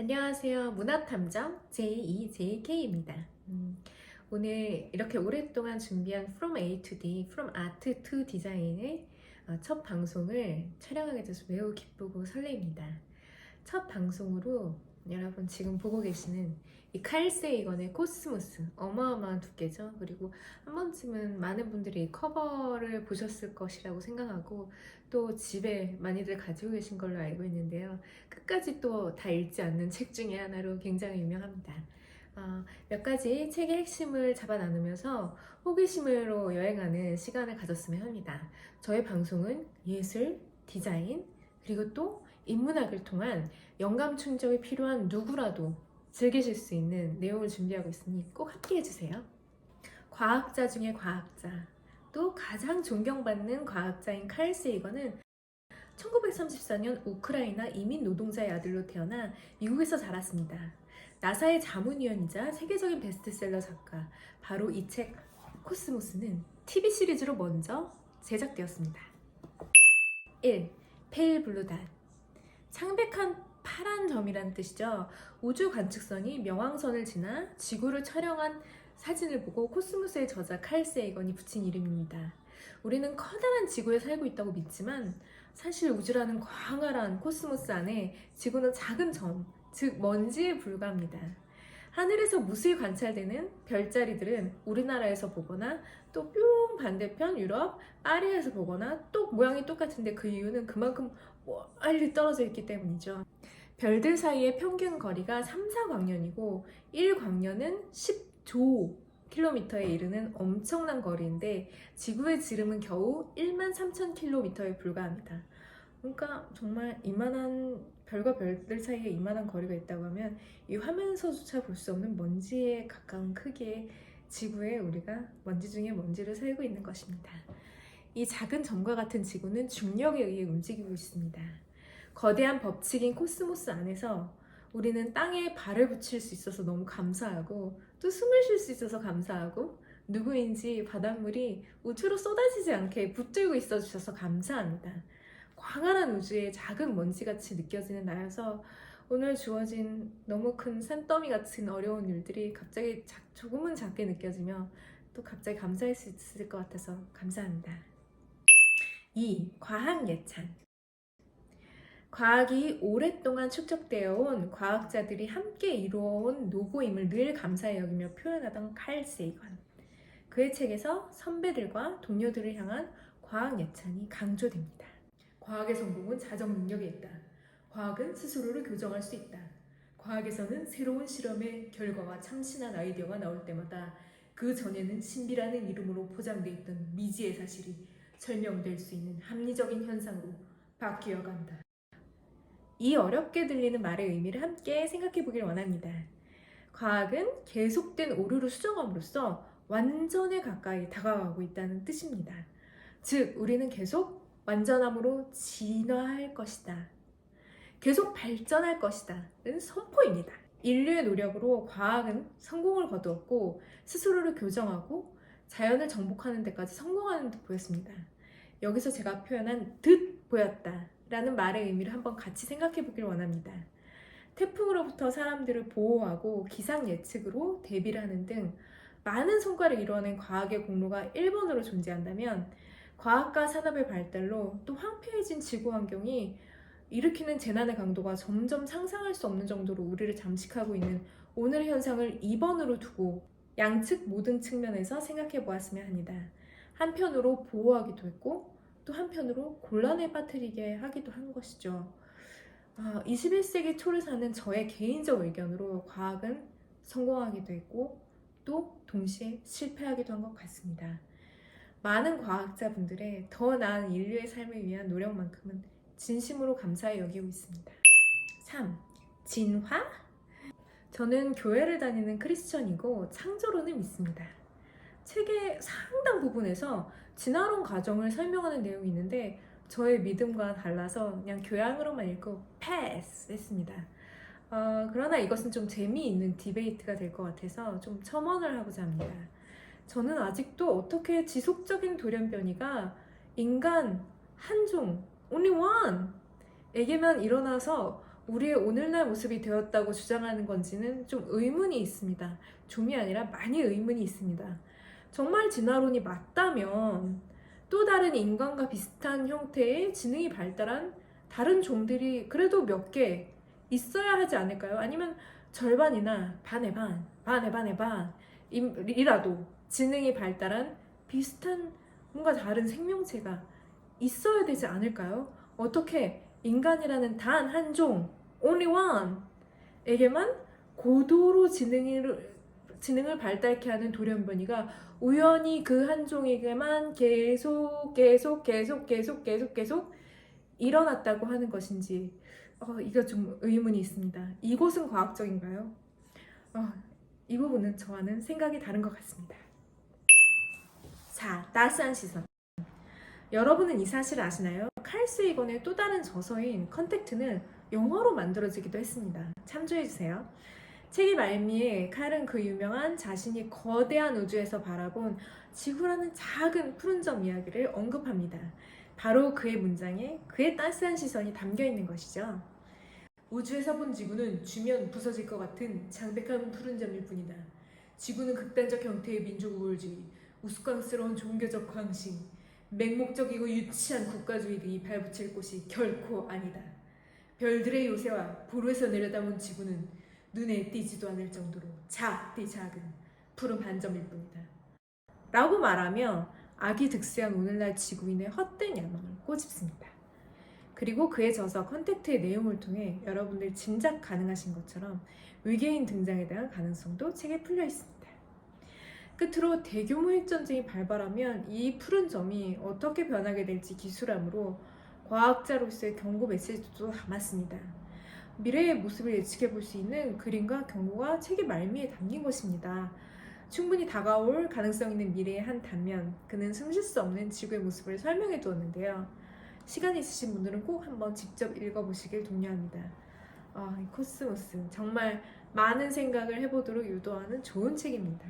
안녕하세요. 문화탐정 J2JK입니다. 음, 오늘 이렇게 오랫동안 준비한 From A to D, From Art to Design의 어, 첫 방송을 촬영하게 돼서 매우 기쁘고 설레입니다. 첫 방송으로 여러분 지금 보고 계시는 이 칼세이건의 코스모스 어마어마한 두께죠. 그리고 한 번쯤은 많은 분들이 이 커버를 보셨을 것이라고 생각하고 또 집에 많이들 가지고 계신 걸로 알고 있는데요. 끝까지 또 다 읽지 않는 책 중에 하나로 굉장히 유명합니다. 어, 몇 가지 책의 핵심을 잡아 나누면서 호기심으로 여행하는 시간을 가졌으면 합니다. 저의 방송은 예술, 디자인, 그리고 또 인문학을 통한 영감 충족이 필요한 누구라도 즐기실 수 있는 내용을 준비하고 있으니 꼭 함께 해 주세요. 과학자 중에 과학자, 또 가장 존경받는 과학자인 칼 세이건은 1934년 우크라이나 이민 노동자의 아들로 태어나 미국에서 자랐습니다. 나사의 자문위원이자 세계적인 베스트셀러 작가, 바로 이 책 코스모스는 TV 시리즈로 먼저 제작되었습니다. 1. 페일 블루닷 창백한 파란 점이란 뜻이죠. 우주 관측선이 명왕선을 지나 지구를 촬영한 사진을 보고 코스모스의 저자 칼 세이건이 붙인 이름입니다. 우리는 커다란 지구에 살고 있다고 믿지만 사실 우주라는 광활한 코스모스 안에 지구는 작은 점, 즉 먼지에 불과합니다. 하늘에서 무수히 관찰되는 별자리들은 우리나라에서 보거나 또 뿅 반대편 유럽 파리에서 보거나 또 모양이 똑같은데 그 이유는 그만큼 멀리 떨어져 있기 때문이죠. 별들 사이의 평균 거리가 3, 4광년이고 1광년은 10조 킬로미터에 이르는 엄청난 거리인데 지구의 지름은 겨우 1만 3천 킬로미터에 불과합니다. 그러니까 정말 이만한 별과 별들 사이에 이만한 거리가 있다고 하면 이 화면에서조차 볼 수 없는 먼지에 가까운 크기의 지구에 우리가 먼지 중에 먼지를 살고 있는 것입니다. 이 작은 점과 같은 지구는 중력에 의해 움직이고 있습니다. 거대한 법칙인 코스모스 안에서 우리는 땅에 발을 붙일 수 있어서 너무 감사하고 또 숨을 쉴 수 있어서 감사하고 누구인지 바닷물이 우주로 쏟아지지 않게 붙들고 있어 주셔서 감사합니다. 광활한 우주에 작은 먼지같이 느껴지는 나여서 오늘 주어진 너무 큰 산더미 같은 어려운 일들이 갑자기 자- 조금은 작게 느껴지며 또 갑자기 감사할 수 있을 것 같아서 감사합니다. 2. 과학 예찬 과학이 오랫동안 축적되어 온 과학자들이 함께 이루어온 노고임을 늘 감사히 여기며 표현하던 칼 세이건. 그의 책에서 선배들과 동료들을 향한 과학 예찬이 강조됩니다. 과학의 성공은 자정 능력에 있다. 과학은 스스로를 교정할 수 있다. 과학에서는 새로운 실험의 결과와 참신한 아이디어가 나올 때마다 그 전에는 신비라는 이름으로 포장되어 있던 미지의 사실이 설명될 수 있는 합리적인 현상으로 바뀌어 간다. 이 어렵게 들리는 말의 의미를 함께 생각해 보길 원합니다. 과학은 계속된 오류를 수정함으로써 완전에 가까이 다가가고 있다는 뜻입니다. 즉, 우리는 계속 완전함으로 진화할 것이다. 계속 발전할 것이다. 는 선포입니다. 인류의 노력으로 과학은 성공을 거두었고 스스로를 교정하고 자연을 정복하는 데까지 성공하는 듯 보였습니다. 여기서 제가 표현한 듯 보였다 라는 말의 의미를 한번 같이 생각해 보길 원합니다. 태풍으로부터 사람들을 보호하고 기상 예측으로 대비를 하는 등 많은 성과를 이루어낸 과학의 공로가 1번으로 존재한다면 과학과 산업의 발달로 또 황폐해진 지구 환경이 일으키는 재난의 강도가 점점 상상할 수 없는 정도로 우리를 잠식하고 있는 오늘의 현상을 2번으로 두고 양측 모든 측면에서 생각해 보았으면 합니다. 한편으로 보호하기도 했고 또 한편으로 곤란에 빠뜨리게 하기도 한 것이죠. 아, 21세기 초를 사는 저의 개인적 의견으로 과학은 성공하기도 했고 또 동시에 실패하기도 한 것 같습니다. 많은 과학자분들의 더 나은 인류의 삶을 위한 노력만큼은 진심으로 감사히 여기고 있습니다. 3. 진화? 저는 교회를 다니는 크리스천이고 창조론을 믿습니다. 책의 상당 부분에서 진화론 과정을 설명하는 내용이 있는데 저의 믿음과 달라서 그냥 교양으로만 읽고 패스 했습니다. 어, 그러나 이것은 좀 재미있는 디베이트가 될 것 같아서 좀 첨언을 하고자 합니다. 저는 아직도 어떻게 지속적인 돌연변이가 인간 한 종, only one, 에게만 일어나서 우리의 오늘날 모습이 되었다고 주장하는 건지는 좀 의문이 있습니다. 좀이 아니라 많이 의문이 있습니다. 정말 진화론이 맞다면 또 다른 인간과 비슷한 형태의 지능이 발달한 다른 종들이 그래도 몇 개 있어야 하지 않을까요? 아니면 절반이나 반의 반, 반의 반의 반이라도 지능이 발달한 비슷한 뭔가 다른 생명체가 있어야 되지 않을까요? 어떻게 인간이라는 단 한 종, only one, 에게만 고도로 지능을, 지능을 발달케 하는 돌연변이가 우연히 그 한 종에게만 계속 계속 계속 계속 계속 계속 일어났다고 하는 것인지 어, 이거 좀 의문이 있습니다. 이것은 과학적인가요? 어, 이 부분은 저와는 생각이 다른 것 같습니다. 자, 따스한 시선. 여러분은 이 사실을 아시나요? 칼 스위건의 또 다른 저서인 컨택트는 영어로 만들어지기도 했습니다. 참조해주세요. 책의 말미에 칼은 그 유명한 자신이 거대한 우주에서 바라본 지구라는 작은 푸른 점 이야기를 언급합니다. 바로 그의 문장에 그의 따스한 시선이 담겨 있는 것이죠. 우주에서 본 지구는 주면 부서질 것 같은 장백한 푸른 점일 뿐이다. 지구는 극단적 형태의 민족 우월주의, 우스꽝스러운 종교적 광신, 맹목적이고 유치한 국가주의들이 발붙일 곳이 결코 아니다. 별들의 요새와 불에서 내려다본 지구는 눈에 띄지도 않을 정도로 작디 작은 푸른 한 점일 뿐이다. 라고 말하며 아기 득세한 오늘날 지구인의 헛된 야망을 꼬집습니다. 그리고 그의 저서 컨택트의 내용을 통해 여러분들 짐작 가능하신 것처럼 외계인 등장에 대한 가능성도 책에 풀려 있습니다. 끝으로 대규모 핵전쟁이 발발하면 이 푸른 점이 어떻게 변하게 될지 기술함으로 과학자로서의 경고 메시지도 담았습니다. 미래의 모습을 예측해 볼 수 있는 그림과 경고가 책의 말미에 담긴 것입니다. 충분히 다가올 가능성 있는 미래의 한 단면, 그는 숨쉴 수 없는 지구의 모습을 설명해 두었는데요. 시간 있으신 분들은 꼭 한번 직접 읽어보시길 독려합니다. 아, 이 코스모스 정말 많은 생각을 해보도록 유도하는 좋은 책입니다.